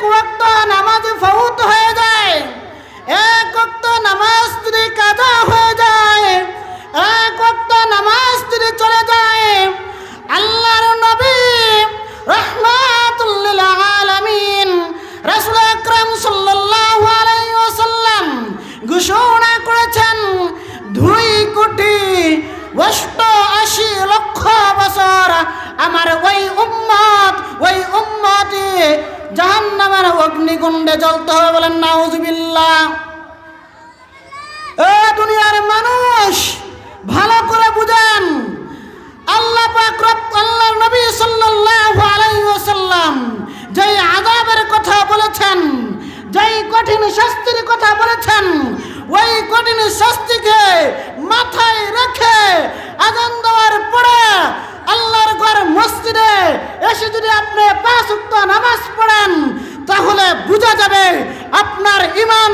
এক ওয়াক্ত নামাজ ফৌত হয়ে যায়, এক ওয়াক্ত নামাজ যদি কাজা হয়ে যায়, এক ওয়াক্ত নামাজ স্ত্রী চলে যায়, আল্লাহর নবী রহমাতুল্লিল আলামিন রাসূল আকরাম সাল্লাল্লাহু আলাইহি ওয়াসাল্লাম ঘোষণা করেছেন, দুই কোটি অষ্টআশি লক্ষ বছর আমার ওই উম্মত, ওই উম্মতে জাহান্নামের অগ্নিকুণ্ডে জ্বলতে হবে বলেন, নাউজুবিল্লাহ। এ দুনিয়ার মানুষ, ভালো করে বুঝেন। আল্লাহ পাক রব আল্লাহ নবী সাল্লাল্লাহু আলাইহি ওয়াসাল্লাম যেই আযাবের কথা বলেছেন, যেই কঠিন শাস্তির কথা বলেছেন, ওই কঠিন শাস্তিকে মাথায় রেখে আজান দেওয়ার পরে আল্লাহর ঘর মসজিদে এসে যদি আপনি পাঁচ উক্ত নামাজ পড়েন, তাহলে বোঝা যাবে আপনার ইমান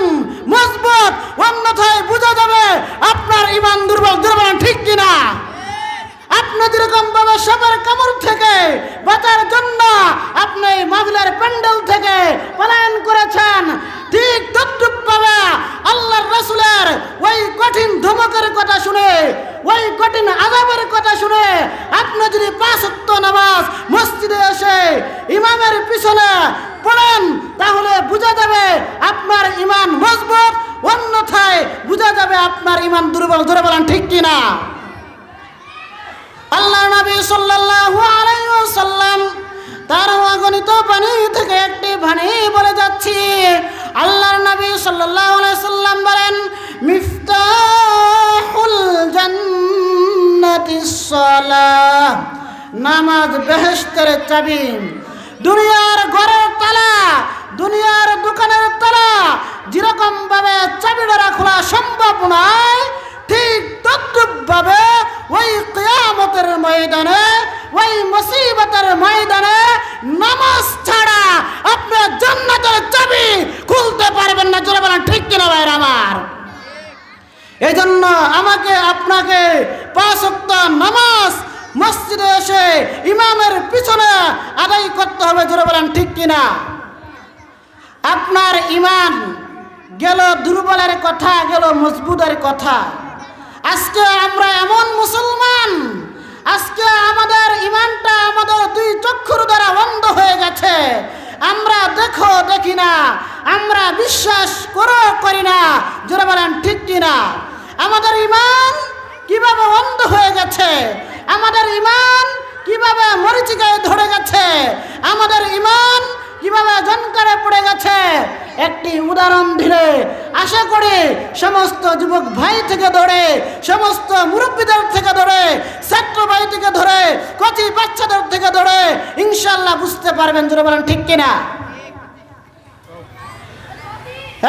মজবুত, অন্যথায় বোঝা যাবে আপনার ইমান দুর্বল দুর্বল, ঠিক কিনা? আপনি যেরকম ভাবে সবার কামড় থেকে বাঁচার জন্য আপনি মাহবিলের প্যান্ডেল থেকে পলায়ন করেছেন ঠিক তদ্রুপ ভাবে আল্লাহর রসুলের ওই কঠিন ধমকের কথা শুনে, ওই কঠিন আজাবের কথা শুনে আপনি যদি পাঁচ উক্ত নামাজ মসজিদে এসে ইমামের পিছনে পড়েন, তাহলে বোঝা যাবে আপনার ইমান মজবুত, অন্যথায় বোঝা যাবে আপনার ইমান দুর্বল। ধরে বলেন, ঠিক কিনা? আল্লাহ নবী সাল্লাল্লাহু আলাইহি ওয়াসাল্লাম তার অগণিত পানি থেকে একটি পানি বলে যাচ্ছি আল্লাহর নবী সাল্লাল্লাহু আলাইহি সাল্লাম বলেন, মিফতাহুল জান্নাতিস সালাহ। নামাজ বেহেশতের চাবি, দুনিয়ার ঘরের তালা, দুনিয়ার দোকানের তালা যেরকম ভাবে চাবি দ্বারা খোলা সম্ভব নয়, ঠিক তদ্রুপ ভাবে ওই কিয়ামতের ময়দানে, ওই মুসিবতের ময়দানে নামাজ ছাড়া আপনি জান্নাতের চাবি খুলতে পারবেন না জোরে বলেন ঠিক কিনা ভাইয়ের আমার। এই জন্য আমাকে আপনাকে পাঁচ ওয়াক্ত নামাজ মসজিদে এসে ইমামের পিছনে আদায় করতে হবে, জোরে বলেন ঠিক কিনা? আপনার ইমান গেল দুর্বলের কথা, গেল মজবুতের কথা। আজকে আমরা এমন মুসলমান, আজকে আমাদের ইমানটা আমাদের দুই চক্ষুর দ্বারা বন্ধ হয়ে গেছে। আমরা দেখো, দেখি না। আমরা বিশ্বাস করো, করি না। জোরে বলেন, ঠিক কিনা আমাদের ইমান কীভাবে অন্ধ হয়ে গেছে? আমাদের ইমান কীভাবে মরিচিকায় ধরে গেছে? আমাদের ইমান কীভাবে জনকারে পড়ে গেছে? একটি উদাহরণ দিলে আশা করি সমস্ত যুবক ভাই থেকে ধরে, সমস্ত মুরব্বীদের থেকে ধরে, ছাত্র ভাই থেকে ধরে, কচি বাচ্চাদের থেকে ধরে ইনশাল্লাহ বুঝতে পারবেন যারা বলেন ঠিক কিনা।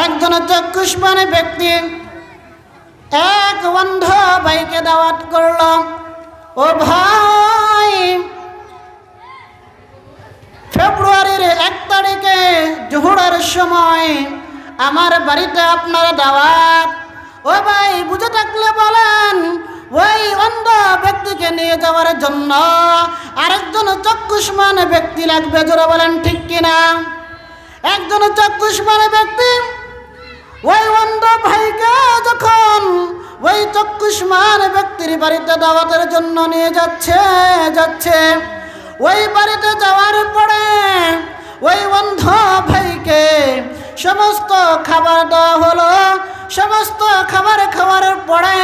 একজন চক্ষুষ্মানে ব্যক্তি, এক বন্ধ ভাইকে দাওয়াত করল, ও ভাই ফেব্রুয়ারির এক তারিখে জোহরের সময় আমার বাড়িতে আপনার দাওয়াত। ও ভাই, বুঝে থাকলে বলেন, ওই অন্ধ ব্যক্তিকে নিয়ে যাওয়ার জন্য আরেকজন চক্ষুষ্মান ব্যক্তি লাগবে, জোরে বলেন ঠিক কিনা? একজন চক্ষুষ্মান ব্যক্তি, ওই অন্ধ ভাইকে যখন ওই চক্ষুষ্মান ব্যক্তির বাড়িতে দাওয়াতের জন্য নিয়ে যাচ্ছে যাচ্ছে, ওই বাড়িতে যাওয়ার সমস্ত খাবার দেওয়া হলো। সমস্ত খাবার খাওয়ার পরে,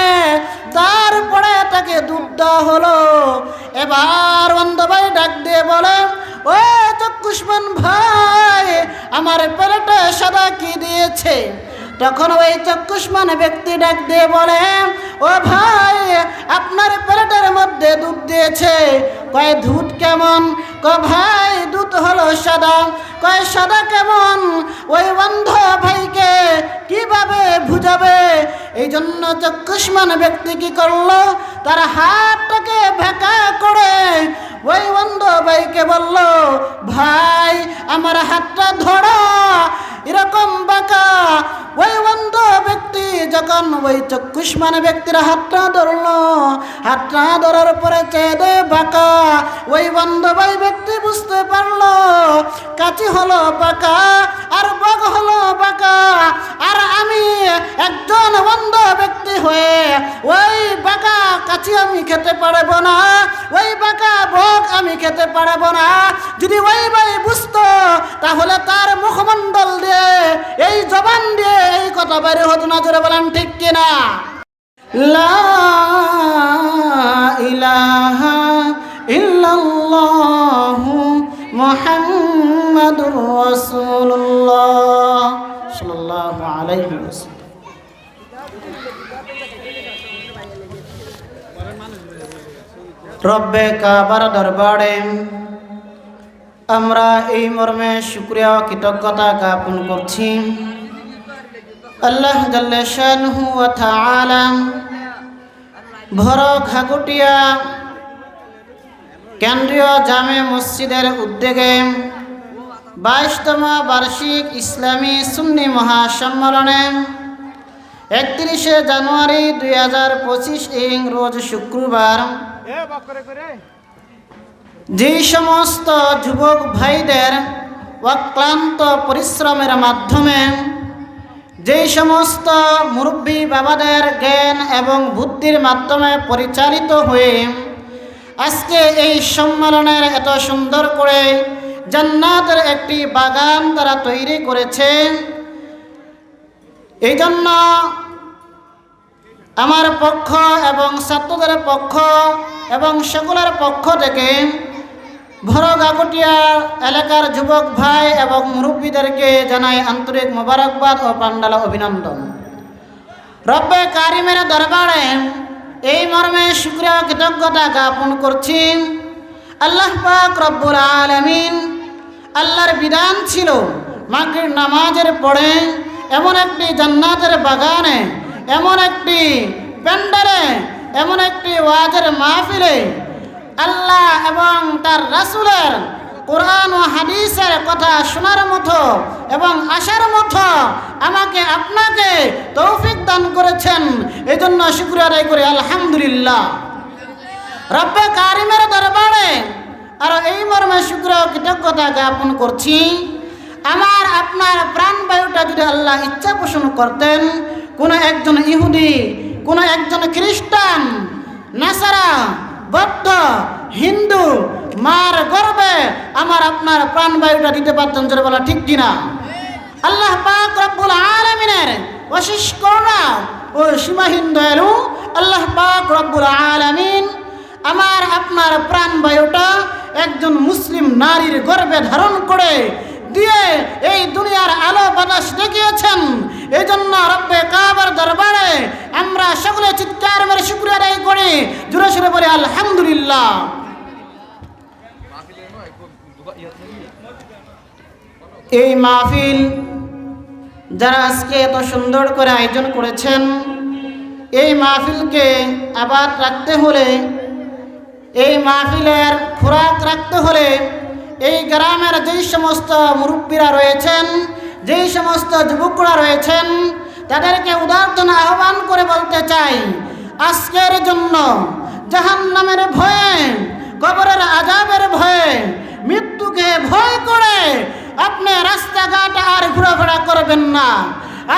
তারপরে তাকে দুধ দেওয়া হলো। এবার অন্ধ ভাই ডাক দিয়ে বলে, ও চক্ষুষ্মান ভাই, আমার পেলেটে সাদা কি দিয়েছে? তখন ওই চক্ষুষ্মান ব্যক্তি ডাক দিয়ে বলে, ও ভাই, আপনার প্লেটের মধ্যে দুধ দিয়েছে। কয়, দুধ কেমন? ক ভাই, দুধ হলো সাদা। কয়, সাদা কেমন? ওই বন্ধ ভাইকে কীভাবে বুঝাবে? এই জন্য চক্ষুষ্মান ব্যক্তি কি করল? তার হাতটাকে ভেকা করে ওই বন্ধ ভাইকে বলল, ভাই, আমার হাতটা ধরো। এরকম বাঁকা। ওই ব্যক্তি যখন ওই চক্ষুষ্মান ব্যক্তির হাতটা ধরলো। হাতটা ধরার পরে চেয়ে বাঁকা। ওই বন্ধ ভাই ব্যক্তি বুঝতে পারল, কাচি হলো বাঁকা আর বগ হলো বাঁকা। আর আমি একজন বন্ধ ব্যক্তি হয়ে ওই বাঁকা কাচি আমি খেতে পারব না, ওই বাঁকা বগ আমি খেতে পারব না। যদি ওই ভাই বুঝতো, তাহলে তার মুখমণ্ডল দিয়ে, এই জবান দিয়ে এই কথা বাইরে হতো না, জোরে বলেন। ঠিক কিনা? লা ইলাহা রব্বে কাবার দরবারে আমরা এই মর্মে শুক্রিয়া কৃতজ্ঞতা জ্ঞাপন করছি। আল্লাহ জাল্লাশানহু ওয়া তাআলা। ভর ঘাগুটিয়া কেন্দ্রীয় জামে মসজিদের উদ্যোগে বাইশতম বার্ষিক ইসলামী সুন্নি মহাসম্মেলনে একত্রিশে জানুয়ারি দুই হাজার পঁচিশ ইং রোজ শুক্রবার যেই সমস্ত যুবক ভাইদের অক্লান্ত পরিশ্রমের মাধ্যমে যেই সমস্ত মুরব্বী বাবাদের জ্ঞান এবং বুদ্ধির মাধ্যমে পরিচালিত হয়ে আজকে এই সম্মেলনের এত সুন্দর করে জান্নাতের একটি বাগান তারা তৈরি করেছে। এই জন্য আমার পক্ষ এবং ছাত্রদের পক্ষ এবং সকলের পক্ষ থেকে ভরগাগটিয়া এলাকার যুবক ভাই এবং মুরব্বীদেরকে জানাই আন্তরিক মোবারকবাদ ও পান্ডালা অভিনন্দন। রব্বে কারিমের দরবারে এই মর্মে শুক্রিয়া কৃতজ্ঞতা জ্ঞাপন করছি। আল্লাহ পাক রব্বুল আলমিন আল্লাহর বিধান ছিল মাগরির নামাজের পরে এমন একটি জান্নাতের বাগানে, এমন একটি প্যান্ডারে এমন একটি ওয়াজের মাহফিলে আল্লাহ এবং তার রাসুলের কোরআন ও হাদিসের কথা শোনার মতো এবং আসার মতো আমাকে আপনাকে তৌফিক দান করেছেন। এই জন্য শুক্রিয়া আদায় করি, আলহামদুলিল্লাহ। রব্বে কারিমের দরবারে আর এই মর্মে শুক্র কৃতজ্ঞতা জ্ঞাপন করছি। আমার, আপনার প্রাণবায়ুটা যদি আল্লাহ ইচ্ছা পোষণ করতেন, কোনো একজন ইহুদি, কোনো একজন খ্রিস্টান, নাসারা বৌদ্ধ, হিন্দু, মার গর্বে আমার আপনার প্রাণবায়ুটা দিতে পারতেন জোরে বলা ঠিক কিনা? আল্লাহ পাক রব্বুল আলামিনের অশেষ করুণা ও সীমাহীন দয়ালু আল্লাহ পাক রব্বুল আলামিন আমার আপনার প্রাণবায়ুটা একজন মুসলিম নারীর গর্বে ধারণ করে দিয়ে এই দুনিয়ার আলো বাতাস দেখিয়েছেন। এই জন্য রব্বে কাবার দরবারে আমরা সকলে চিৎকার মেরে শুক্রিয়া আদায় করি। জুড়ে সুরে বলি, আলহামদুলিল্লাহ। এই মাহফিল যারা আজকে এত সুন্দর করে আয়োজন করেছেন, এই মাহফিলকে আবার রাখতে হলে, এই মাহফিলের খোরাক রাখতে হলে এই গ্রামের যেই সমস্ত মুরব্বীরা রয়েছেন, যেই সমস্ত যুবকরা রয়েছেন, তাদেরকে উদার্তন আহ্বান করে বলতে চাই, আজকের জন্য জাহান নামের ভয়ে, কবরের আজাবের ভয়ে, মৃত্যুকে ভয় করে আপনি রাস্তাঘাট আর ঘোরাফেরা করবেন না।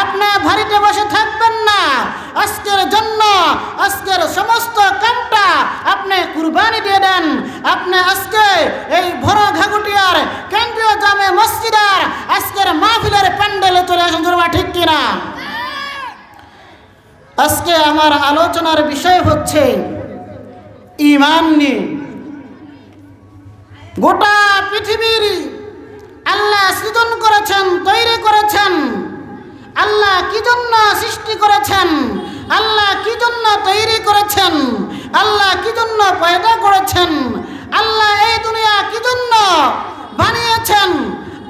আপনি বাড়িতে বসে থাকবেন না। আজকের জন্য, আজকের সমস্ত কামটা আপনি কুরবানি দিয়ে দেন। আপনি আজকে এই ভর ঘাগুটিয়ার কেন্দ্রীয় জামে মসজিদার আজকের মাহফিলের প্যান্ডেলে চলে আসুন জোরবা ঠিক কিনা? আজকে আমার আলোচনার বিষয় হচ্ছে ইমান নিয়ে। গোটা পৃথিবীর আল্লাহ সৃজন করেছেন, তৈরি করেছেন। আল্লাহ কি জন্য সৃষ্টি করেছেন? আল্লাহ কি জন্য তৈরি করেছেন? আল্লাহ কি জন্য পয়দা করেছেন? আল্লাহ এই দুনিয়া কি জন্য বানিয়েছেন?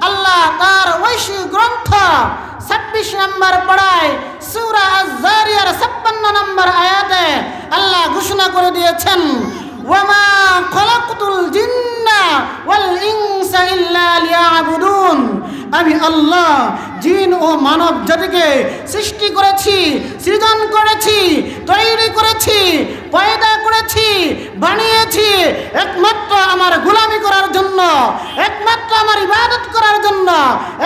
আল্লাহ তার ঐশী গ্রন্থ ছাব্বিশ নম্বর পড়ায় সুরা আজারিয়ার ছাপ্পান্ন নম্বর আয়াতে আল্লাহ ঘোষণা করে দিয়েছেন জিন্না আমি আল্লাহ, জিন ও মানব জাতিকে সৃষ্টি করেছি, সৃজন করেছি, তৈরি করেছি, পয়দা করেছি, বানিয়েছি, একমাত্র আমার গোলামি করার জন্য, একমাত্র আমার ইবাদত করার জন্য,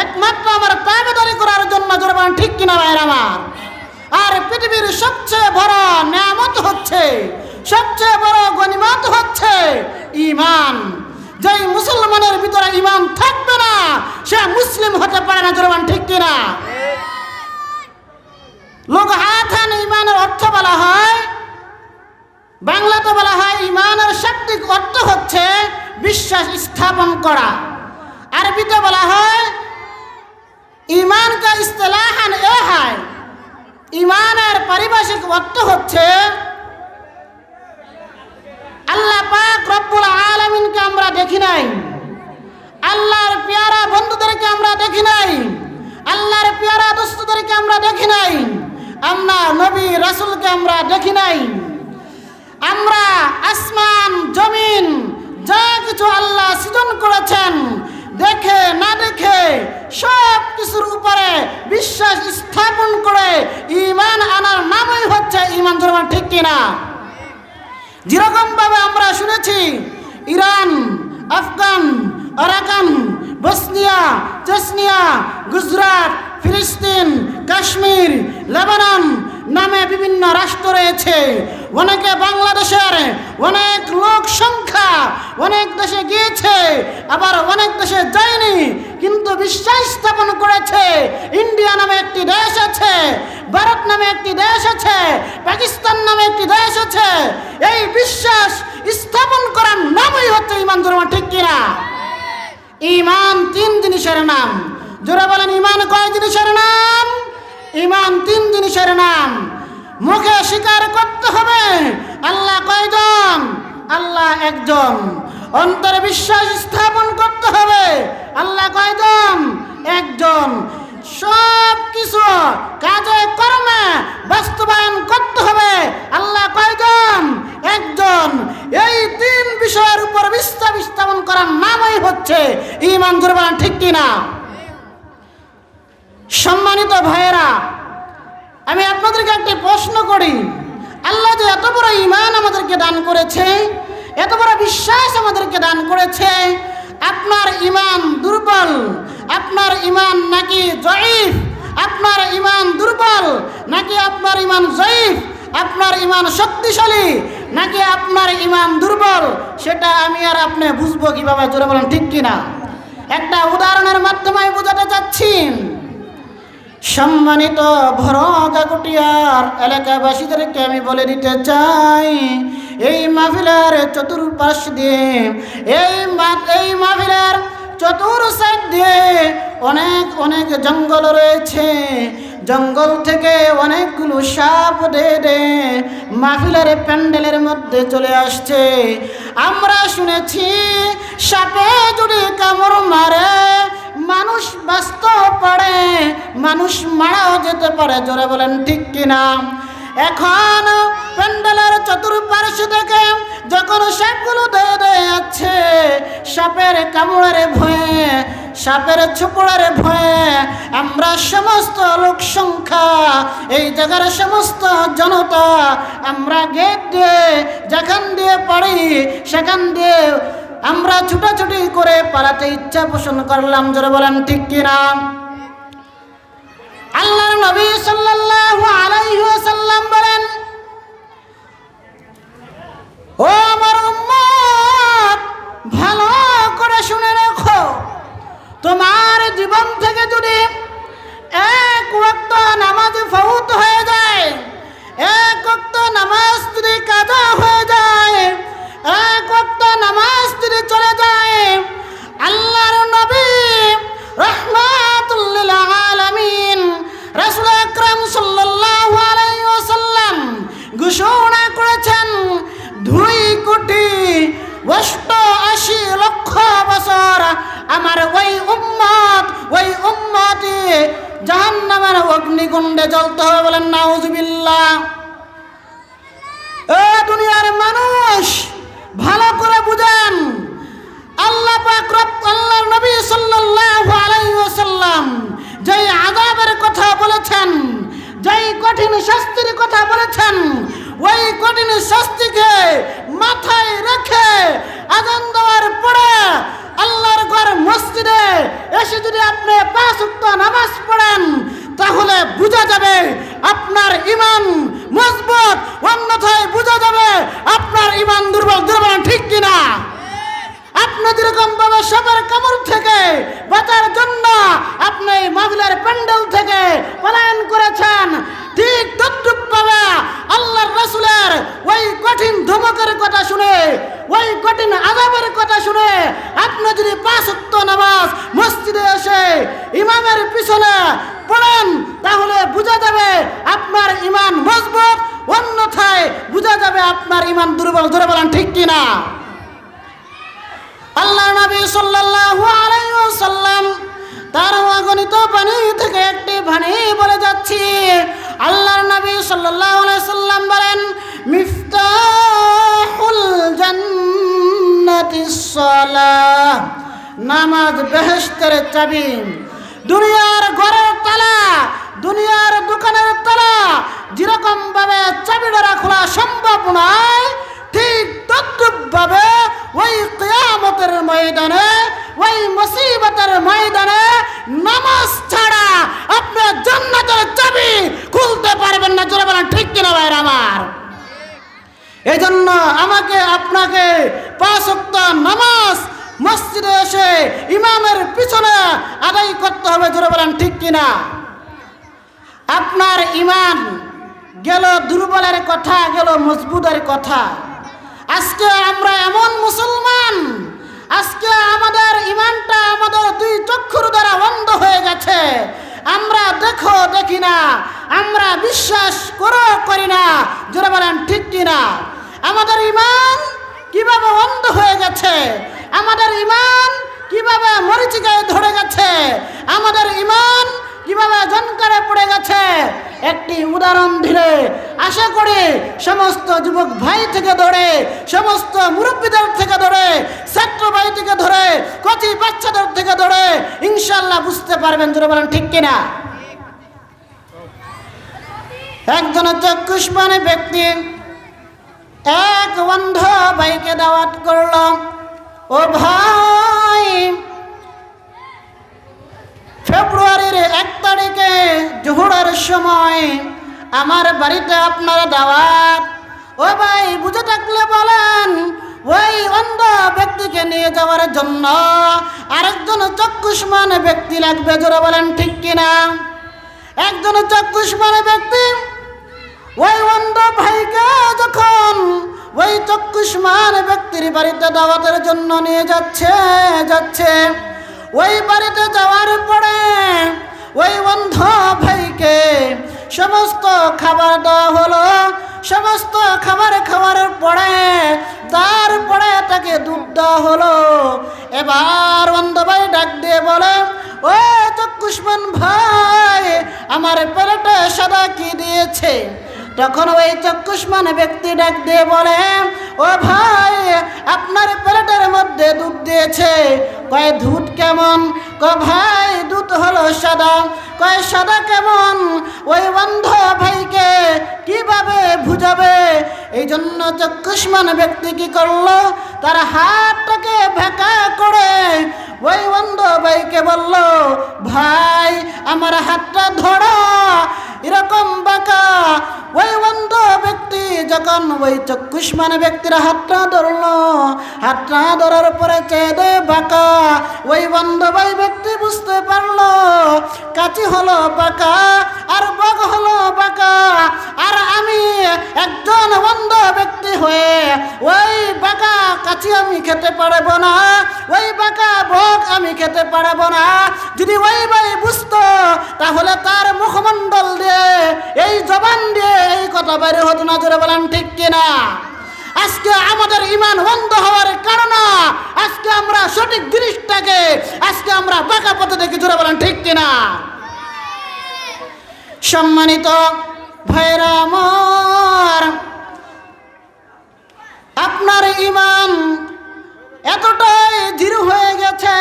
একমাত্র আমার তাবেদারি করার জন্য জোরবান ঠিক কিনা ভাইয়ের আমার? আর পৃথিবীর সবচেয়ে বড় নিয়ামত হচ্ছে সবচেয়ে বড় গনিমত হচ্ছে ইমান যেই মুসলমানের ভিতরে ইমান থাকবে না, সে মুসলিম হতে পারে না জোরবান ঠিক কিনা? লোক হাথান ইমানের অর্থ বলা হয়, বাংলাতে বলা হয় ইমানের শাব্দিক অর্থ হচ্ছে বিশ্বাস স্থাপন করা। আরবিতে বলা হয় এ হয়। ইমানের পারিভাষিক অর্থ হচ্ছে আল্লাহ পাক রব্বুল আলামিনকে আমরা দেখি নাই। আল্লাহর পেয়ারা বন্ধুদেরকে আমরা দেখি নাই। আল্লাহর পেয়ারা দোস্তদেরকে আমরা দেখি নাই। আমরা নবী রাসূলকে আমরা দেখি নাই। আমরা আসমান, জমিন, যা কিছু আল্লাহ সৃজন করেছেন, দেখে না দেখে সব কিছুর উপরে বিশ্বাস স্থাপন করে ইমান আনার নামই হচ্ছে ইমান ধর্ম, ঠিক কিনা? যেরকম ভাবে আমরা শুনেছি, Iran, Afghan, Arakan, Bosnia, Chechnya, Gujarat, ফিলিস্তিন, কাশ্মীর, লেবানন নামে বিভিন্ন রাষ্ট্র রয়েছে। অনেকে বাংলাদেশের, অনেক লোক সংখ্যা, অনেক দেশে গিয়েছে, আবার অনেক দেশে যায়নি, কিন্তু বিশ্বাস স্থাপন করেছে, ইন্ডিয়া নামে একটি দেশ আছে ভারত নামে একটি দেশ আছে, পাকিস্তান নামে একটি দেশ আছে, এই বিশ্বাস স্থাপন করার নামই হচ্ছে ইমান ধর্ম, ঠিক কিনা? ইমান তিন জিনিসের নাম। জোরে বলেন, ইমান কয় জিনিসের নাম? ইমান তিন জিনিসের নাম। মুখে স্বীকার করতে হবে, আল্লাহ কয়জন? আল্লাহ একজন। অন্তরে বিশ্বাস স্থাপন করতে হবে, আল্লাহ কয়জন? একজন। সব কিছু কাজে কর্মে বাস্তবায়ন করতে হবে। আল্লাহ কয়জন? একজন। এই তিন বিষয়ের উপর বিস্তার স্থাপন করার নামই হচ্ছে ইমান দুর্বান ঠিক কিনা সম্মানিত ভাইয়েরা, আমি আপনাদেরকে একটি প্রশ্ন করি। আল্লাহ যে এত বড় ইমান আমাদেরকে দান করেছে, এত বড় বিশ্বাস আমাদেরকে দান করেছে আপনার ইমান দুর্বল, আপনার ইমান নাকি জয়ীফ, আপনার ইমান দুর্বল, নাকি আপনার ইমান জয়ীফ, আপনার ইমান শক্তিশালী, নাকি আপনার ইমান দুর্বল, সেটা আমি আর আপনি বুঝব কীভাবে, জোরে বলেন, ঠিক কিনা? একটা উদাহরণের মাধ্যমে আমি বোঝাতে চাচ্ছি। সম্মানিত ভরগাকুটিয়ার এলাকাবাসীদেরকে আমি বলে দিতে চাই এই মাহফিলের চতুর্পাশ দিয়ে, এই এই মাহফিলের চতুর সাইড দিয়ে অনেক অনেক জঙ্গল রয়েছে। জঙ্গল থেকে অনেকগুলো সাপ দে দে মাহফিলের প্যান্ডেলের মধ্যে চলে আসছে। আমরা শুনেছি, সাপে যদি কামড় মারে, মানুষ বাঁচত পারে মানুষ মারাও যেতে পারে। জোরে বলেন ঠিক কিনা? এখন প্যান্ডেলের চতুর্পার্শ্ব থেকে যখন সাপগুলো দেয় দেয় যাচ্ছে, সাপের কামড়ের ভয়ে, সাপের ছুপড়ার ভয়ে আমরা সমস্ত লোক সংখ্যা, এই জায়গার সমস্ত জনতা আমরা গেট দিয়ে, যেখান দিয়ে পারি, সেখান দিয়ে আমরা ছুটাছুটি করে পালাতে ইচ্ছা পোষণ করলাম। জোরে বলেন, ঠিক কিনা? আল্লাহর নবী সাল্লাল্লাহু আলাইহি ওয়াসাল্লাম বলেন, ও আমার উম্মত, ভালো করে শুনে রাখো। তোমার জীবন থেকে যদি এক ওয়াক্ত নামাজ ফৌত হয়ে যায় আশি লক্ষ বছর আমার ওই উম্মত, ওই উম্মতি জাহান্নামের অগ্নিকুণ্ডে জ্বলতে হবে বলেন নাউজুবিল্লাহ। এ দুনিয়ার মানুষ, ভালো করে বুঝেন। আল্লাহ পাক রব, আল্লাহর নবী সাল্লাল্লাহু আলাইহি ওয়াসাল্লাম যেই আযাবের কথা বলেছেন, যেই কঠিন শাস্তির কথা বলেছেন, ওই কঠিন শাস্তিকে মাথায় রেখে লম্বা নামাজ পড়েন, তাহলে বোঝা যাবে আপনার ইমান মজবুত, অন্যথায় বোঝা যাবে আপনার ইমান দুর্বল দুর্বল, ঠিক কিনা? আপনি যেরকম ভাবে সবার কামড় থেকে বাঁচার জন্য আপনি মহিলার প্যান্ডেল থেকে পলায়ন করেছেন, ঠিক তদ্রুপ বাবা আল্লাহর রসুলের ওই কঠিন ধমকের কথা শুনে ওই কঠিন আজাবের কথা শুনে আপনি যদি পাঁচ উক্ত নামাজ মসজিদে এসে ইমামের পিছনে পড়েন, তাহলে বোঝা যাবে আপনার ইমান মজবুত, অন্যথায় বোঝা যাবে আপনার ইমান দুর্বল। ধরে বলেন, ঠিক কিনা? আল্লাহ নবী সাল্লাল্লাহু আলাইহি ওয়াসাল্লাম তার অগণিত বাণী থেকে একটি বাণী বলে যাচ্ছি। আল্লাহর নবী সাল্লাল্লাহু আলাইহি সাল্লাম বলেন, মিফতাহুল জান্নাতিস সালাহ নামাজ বেহেশতের চাবি দুনিয়ার ঘরের তালা, দুনিয়ার দোকানের তালা যেরকম ভাবে চাবি দ্বারা খোলা সম্ভব নয়, ঠিক তদ্রুপভাবে ওই কিয়ামতের ময়দানে, ওই মুসিবতের ময়দানে নামাজ ছাড়া আপনি জান্নাতের চাবি খুলতে পারবেন না। জোরে বলেন, ঠিক কিনা ভাইয়ের আমার? এই জন্য আমাকে আপনাকে পাঁচ ওয়াক্ত নামাজ মসজিদে এসে ইমামের পিছনে আদায় করতে হবে, জোরে বলেন ঠিক কিনা? আপনার ইমান গেল দুর্বলের কথা, গেল মজবুতের কথা। আজকে আমরা এমন মুসলমান, আজকে আমাদের ইমানটা আমাদের দুই চক্ষুর দ্বারা বন্ধ হয়ে গেছে। আমরা দেখো, দেখি না আমরা বিশ্বাস করো, করি না। জোরে বলেন, ঠিক কিনা? আমাদের ইমান কীভাবে অন্ধ হয়ে গেছে? আমাদের ইমান কীভাবে মরিচিকায় ধরে গেছে? আমাদের ইমান কীভাবে জনকারে পড়ে গেছে? একটি উদাহরণ দিলে আশা করি সমস্ত যুবক ভাই থেকে ধরে, সমস্ত মুরব্বীদের থেকে ধরে, ছাত্র ভাই থেকে ধরে, কচি বাচ্চাদের থেকে ধরে ইনশাল্লাহ বুঝতে পারবেন যদি বলেন, ঠিক কিনা? একজন চক্ষুষ্মানে ব্যক্তি। এক অন্ধ ভাইকে দাওয়াত করল, ও ভাই, ফেব্রুয়ারির এক তারিখে জোহরের সময় আমার বাড়িতে আপনার দাওয়াত। ও ভাই, বুঝে থাকলে বলেন, ওই অন্ধ ব্যক্তিকে নিয়ে যাওয়ার জন্য আরেকজন চক্ষুষ্মান ব্যক্তি লাগবে। জোরে বলেন, ঠিক কিনা? একজন চক্ষুষ্মান ব্যক্তি ওই অন্ধ ভাইকে যখন ওই চক্ষুষ্মান ব্যক্তির বাড়িতে দাওয়াতের জন্য নিয়ে যাচ্ছে যাচ্ছে, ওই বাড়িতে যাওয়ার পরে ওই অন্ধ ভাইকে সমস্ত খাবার দেওয়া হলো। সমস্ত খাবার খাওয়ার পরে তারপরে তাকে দুধ দেওয়া হলো। এবার অন্ধ ভাই ডাক দিয়ে বলে, ও চক্ষুষ্মান ভাই, আমার প্লেটে সাদা কি দিয়েছে? তখন ওই চক্ষুষ্মান ব্যক্তি ডাক দিয়ে বলে, ও ভাই, আপনার প্লেটের মধ্যে দুধ দিয়েছে। কয়, দুধ কেমন? ক ভাই, দুধ হলো সাদা। কয়, সাদা কেমন? ওই বন্ধ ভাইকে কীভাবে বুঝাবে? এই জন্য চক্ষুষ্মান ব্যক্তি কি করল? তার হাতটাকে ভেকা করে ওই বন্ধ ভাইকে বলল, ভাই, আমার হাতটা ধরো। এরকম বাঁকা ওই বন্ধ ব্যক্তি যখন ওই চক্ষুষ্মান ব্যক্তির হাতটা ধরল, হাতটা ধরার পরে চেয়ে বাঁকা ওই বন্ধ ভাই ব্যক্তি বুঝতে পারল, কাচি হলো বাঁকা আর বগ হলো বাঁকা। আর আমি একজন বন্ধ ব্যক্তি হয়ে কাচি আমি খেতে পারব না, ওই বাঁকা ভোগ আমি খেতে পারব না। যদি ওই ভাই বুঝতো, তাহলে তার মুখমণ্ডল দিয়ে, এই জবান দিয়ে এই কথা বাইরে হতো না, জোরে বলেন ঠিক কিনা? আজকে আমাদের ইমান বন্ধ হওয়ার কারণে, আজকে আমরা সঠিক জিনিসটাকে, আজকে আমরা বাঁকা পথে দেখি, জোরে বলেন ঠিক কিনা? সম্মানিত ভাইরা আমার আপনার ইমান এতটাই দৃঢ় হয়ে গেছে,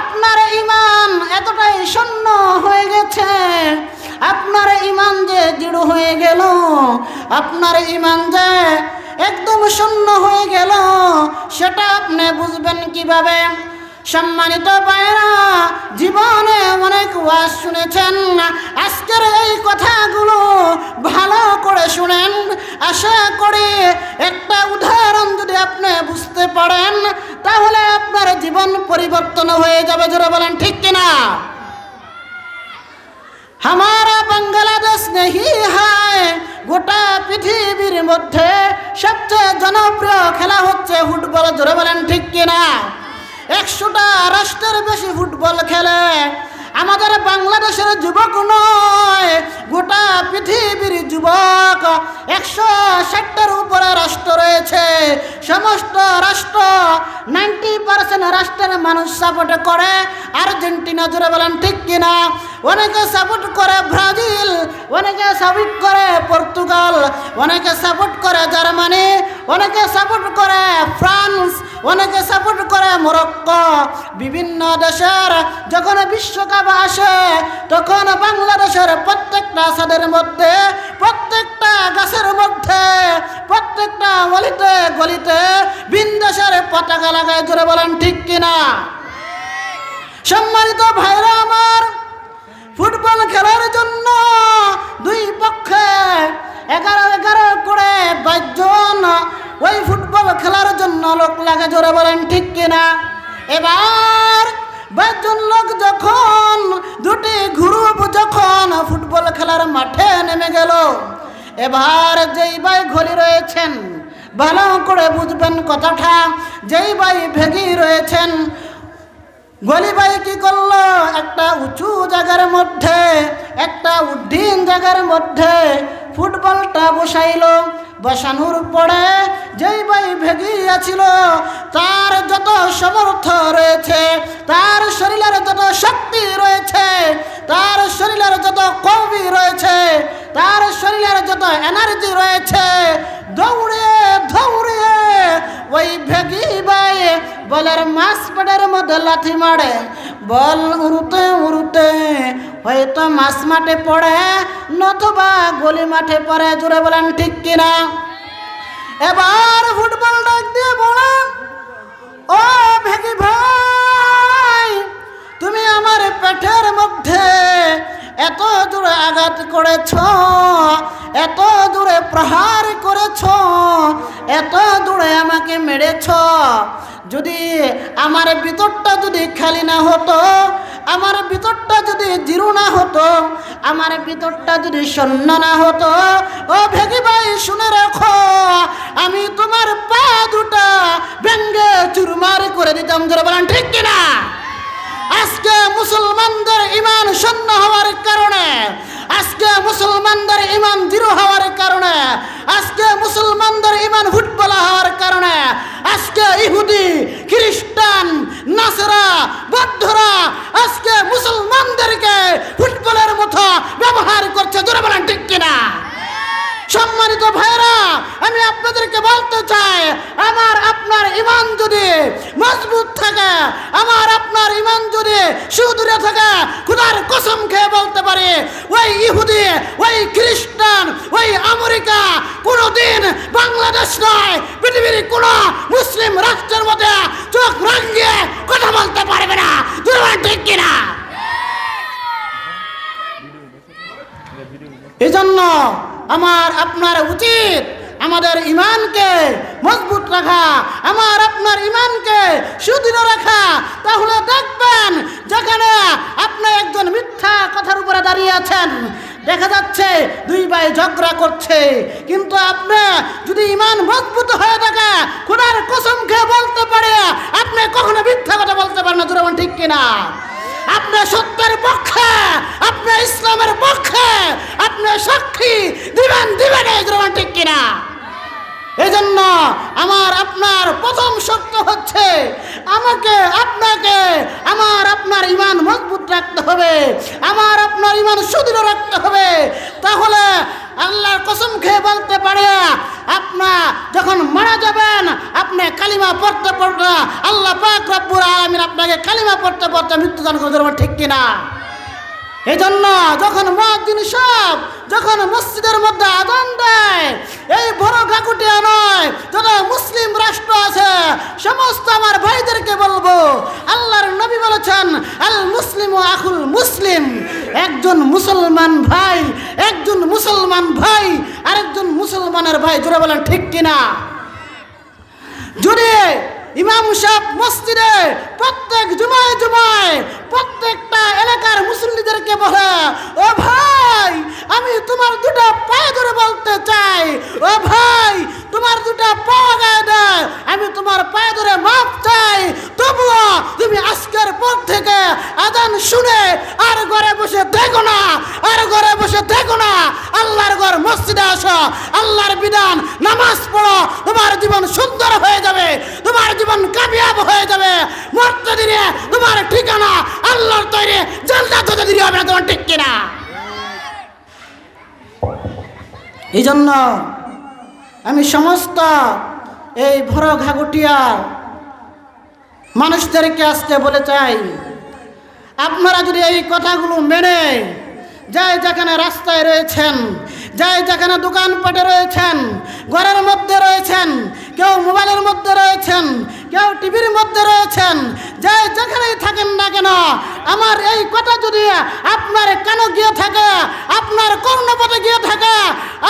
আপনার ইমান এতটাই শূন্য হয়ে গেছে, আপনার ইমান যে দৃঢ় হয়ে গেল, আপনার ইমান যে একদম শূন্য হয়ে গেল, সেটা আপনি বুঝবেন কীভাবে? সম্মানিত পায়রা জীবনে অনেক ওয়াজ শুনেছেন। আজকের এই কথাগুলো ভালো করে শুনেন। আশা করি একটা উদাহরণ যদি আপনি বুঝতে পারেন, তাহলে আপনার জীবন পরিবর্তন হয়ে যাবে। যারা বলেন, ঠিক কিনা? হামারা বাংলাদেশ নেহি হায়, গোটা পৃথিবীর মধ্যে সবচেয়ে জনপ্রিয় খেলা হচ্ছে ফুটবল। জোরে বলেন, ঠিক কিনা? একশোটা রাষ্ট্রের বেশি ফুটবল খেলে আমাদের বাংলাদেশের যুবক নয়, গোটা পৃথিবীর যুবক। একশো ষাটটার উপরে রাষ্ট্র রয়েছে। সমস্ত রাষ্ট্র নাইনটি পার্সেন্ট রাষ্ট্রের মানুষ সাপোর্ট করে। আর্জেন্টিনা জুড়ে বলেন, ঠিক কিনা? অনেকে সাপোর্ট করে ব্রাজিল, অনেকে সাপোর্ট করে পর্তুগাল, অনেকে সাপোর্ট করে জার্মানি, অনেকে সাপোর্ট করে ফ্রান্স অনেকে সাপোর্ট করে মরক্কো। বিভিন্ন দেশের যখন বিশ্বকাপ আসে, তখন বাংলাদেশের প্রত্যেকটা সাদের মধ্যে, প্রত্যেকটা গাছের মধ্যে, প্রত্যেকটা গলিতে গলিতে বিন্দেশের পতাকা লাগায় জোরে বলেন, ঠিক কিনা? সম্মানিত ভাইরা আমার ফুটবল খেলার জন্য দুই পক্ষে এগারো এগারো করে বাইশজন ওই ফুটবল খেলার জন্য লোক লাগে জোরে বলেন ঠিক কিনা? এবার বাইশজন লোক যখন, দুটি গ্রুপ যখন ফুটবল খেলার মাঠে নেমে গেল, এবার যেই ভাই ঘড়ি রয়েছেন, ভালো করে বুঝবেন কথাটা, যেই ভাই ভেগি রয়েছেন গলিবাই কি করল? একটা উঁচু জায়গার মধ্যে, একটা উড্ডিন জায়গার মধ্যে ফুটবলটা বসাইল। বসানোর পরে যেই ভাই ভেগিয়াছিল, তার যত সমর্থ রয়েছে, তার শরীরের যত শক্তি রয়েছে, তার শরীরের যত কবি রয়েছে তার শরীরের যত এনার্জি রয়েছে, দৌড়ে দৌড়ে ওই ভেগি বাই বলের মাস পেটের মধ্যে লাথি মারে। বল উড়তে উড়তে হয়তো মাস মাঠে পড়ে, নতুবা গলি মাঠে পড়ে জুড়ে বলেন ঠিক কিনা? এবার ফুটবল ডাক দিয়ে বলে ও ভেগি ভাই, তুমি আমার পেটের মধ্যে এত দূরে আঘাত করেছ, এত দূরে প্রহার করেছ, এত দূরে আমাকে মেরেছ। যদি আমার ভিতরটা যদি খালি না হতো, আমার ভিতরটা যদি জিরো না হতো, আমার ভিতরটা যদি শূন্য না হতো, ও ভেগি ভাই, শুনে রাখো, আমি তোমার পা দুটা ব্যঙ্গে চুরমার করে দিতাম। জোরে বলেন, ঠিক কিনা? আজকে মুসলমানদের ইমান শূন্য হওয়ার কারণে, আজকে মুসলমানদের ইমান দৃঢ় হওয়ার কারণে, আজকে মুসলমানদের ইমান ফুটবল হওয়ার কারণে, আজকে ইহুদি, খ্রিস্টান, নাসরা, বৌদ্ধরা আজকে মুসলমানদেরকে ফুটবলের মতো ব্যবহার করছে। জোরে বলেন ঠিক কিনা? সম্মানিত ভাইরা আমি আপনাদেরকে বলতে চাই আমার আপনার ইমান যদি মজবুত থাকে আমার আপনার ইমান যদি সুদূরে থাকে খুদার কসম খেয়ে বলতে পারে ওই ইহুদি ওই খ্রিস্টান ওই আমেরিকা কোনোদিন বাংলাদেশ নয় পৃথিবীর কোন মুসলিম রাষ্ট্রের মধ্যে চোখ রাঙিয়ে কথা বলতে পারবে না। দুর্বার ঠিক কিনা? এজন্য আমার আপনার উচিত আমাদের ইমানকে মজবুত রাখা, আমার আপনার ইমানকে সুদৃঢ় রাখা। তাহলে দেখবেন যেখানে আপনি একজন মিথ্যা কথার উপরে দাঁড়িয়ে আছেন, দেখা যাচ্ছে দুই ভাই ঝগড়া করছে। কিন্তু আপনি যদি ইমান মজবুত হয়ে থাকে, খোদার কসম খেয়ে বলতে পারে, আপনি কখনো মিথ্যা কথা বলতে পারেন না দুরমান ঠিক কিনা? আপনি সত্যের পক্ষে, আপনি ইসলামের পক্ষে, আপনি সাক্ষী দিবেন দিবেন এই গ্রহণ ঠিক কিনা? এই জন্য আমার আপনার প্রথম শর্ত হচ্ছে, আমাকে, আপনাকে, আমার আপনার ইমান মজবুত রাখতে হবে, আমার আপনার ইমান সুদৃঢ় রাখতে হবে। তাহলে আল্লাহর কসম খেয়ে বলতে পারে আপনার যখন মারা যাবেন, আপনি কালিমা পড়তে পড়তে আল্লাহ পাক রব্বুল আলামিন আপনাকে কালিমা পড়তে পড়তে মৃত্যুদান করে দেবেন ঠিক কিনা? এই জন্য যখন মহাদিন সব যখন মসজিদের মধ্যে আদান দেয়, এই বড় গাকুটিয়া নয়, যত মুসলিম রাষ্ট্র আছে, সমস্ত আমার ভাইদেরকে বলব, আল্লাহর নবী বলেছেন, আল মুসলিম ও আকুল মুসলিম। একজন মুসলমান ভাই, একজন মুসলমান ভাই, আরেকজন মুসলমানের ভাই, জোরে বলেন ঠিক কিনা? যদি ইমাম সাহেব মসজিদে প্রত্যেক জুমায় জুমায় প্রত্যেকটা এলাকার মুসলিমদেরকে বলে, ও ভাই, আমি তোমার দুটা পায়ে ধরে বলতে চাই। ও ভাই তোমার দুটো পাওয়া গায়ে দেয়, আমি তোমার পায়ে ধরে মাপ চাই। তবুও তুমি আজকের পর থেকে আদান শুনে আর ঘরে বসে দেখো না, আর ঘরে বসে দেখো না। আল্লাহর ঘর মসজিদে আসো, আল্লাহর বিধান, নামাজ পড়ো, তোমার জীবন সুন্দর হয়ে যাবে, তোমার জীবন কামিয়াব হয়ে যাবে। মরতে দিনে তোমার ঠিকানা আল্লাহর তৈরি, জান্নাত হতে দিনে হবে না, তোমার ঠিক কিনা। এই জন্য আমি সমস্ত এই ভর ঘাগুটিয়ার মানুষদেরকে আসতে বলে চাই, আপনারা যদি এই কথাগুলো মেনে যাই যেখানে রাস্তায় রয়েছেন, যাই যেখানে দোকানপাটে রয়েছেন, ঘরের মধ্যে রয়েছেন কেউ মোবাইলের মধ্যে রয়েছেন, কেউ টিভির মধ্যে রয়েছেন, যে যেখানেই থাকেন না কেন, আমার এই কথা যদি আপনার কেন গিয়ে থাকে, আপনার কর্ণপথে গিয়ে থাকে,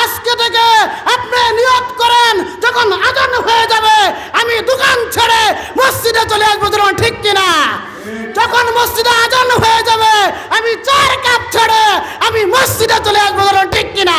আজকে থেকে আপনি নিয়ত করেন, যখন আজান হয়ে যাবে, আমি দোকান ছেড়ে মসজিদে চলে আসব যেমন ঠিক কিনা? যখন মসজিদে আজান হয়ে যাবে, আমি চার কাপ ছেড়ে আমি মসজিদে চলে আসব যেমন ঠিক কিনা?